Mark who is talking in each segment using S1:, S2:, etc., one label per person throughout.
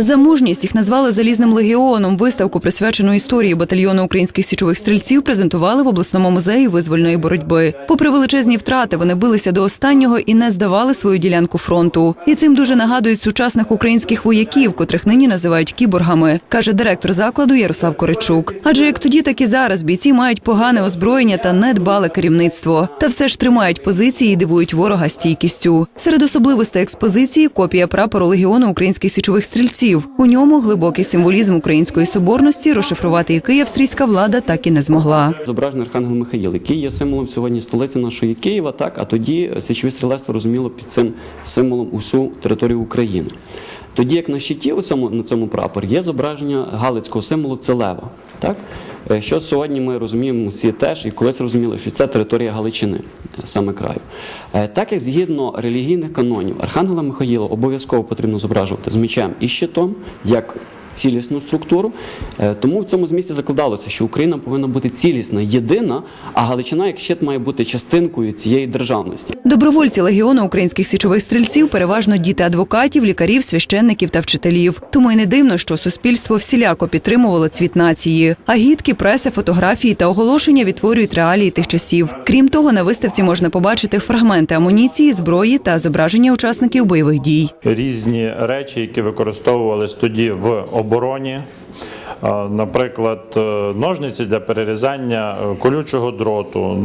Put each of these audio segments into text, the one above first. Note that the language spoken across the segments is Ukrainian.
S1: За мужність їх назвали залізним легіоном. Виставку, присвячену історії батальйону українських січових стрільців, презентували в обласному музеї визвольної боротьби. Попри величезні втрати, вони билися до останнього і не здавали свою ділянку фронту. І цим дуже нагадують сучасних українських вояків, котрих нині називають кіборгами, каже директор закладу Ярослав Коричук. Адже як тоді, так і зараз бійці мають погане озброєння та недбале керівництво. Та все ж тримають позиції і дивують ворога стійкістю. Серед особливостей експозиції копія прапору легіону українських січових стрільців. У ньому глибокий символізм української соборності, розшифрувати який австрійська влада так і не змогла.
S2: Зображений Архангел Михаїл, який є символом сьогодні столиці нашої Києва, так а тоді січові стрілецтво розуміло під цим символом усю територію України. Тоді як на щиті у цьому, на цьому прапорі є зображення галицького символу це лево. Так? Е, Що сьогодні ми розуміємо всі теж, і колись розуміли, що це територія Галичини, е, саме краю. Е, Так як згідно релігійних канонів Архангела Михаїла обов'язково потрібно зображувати з мечем і щитом, як цілісну структуру. Е, Тому в цьому змісті закладалося, що Україна повинна бути цілісна, єдина, а Галичина як щит має бути частинкою цієї державності.
S1: Добровольці легіону українських січових стрільців переважно діти адвокатів, лікарів, священників та вчителів. Тому й не дивно, що суспільство всіляко підтримувало цвіт нації. А гідки, преса, фотографії та оголошення відтворюють реалії тих часів. Крім того, на виставці можна побачити фрагменти амуніції, зброї та зображення учасників бойових дій.
S3: різні речі, які використовувались тоді в обороні. А, Наприклад, е, ножниці для перерізання е, колючого дроту,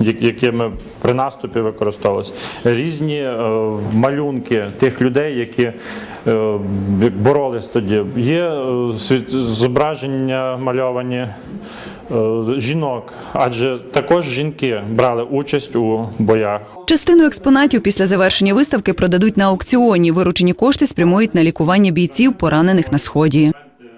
S3: які ми при наступі використовувалися, різні е, малюнки тих людей, які е, боролись тоді. Є е, зображення мальовані е, жінок, адже також жінки брали участь у боях.
S1: Частину експонатів після завершення виставки продадуть на аукціоні. Виручені кошти спрямують на лікування бійців, поранених на сході.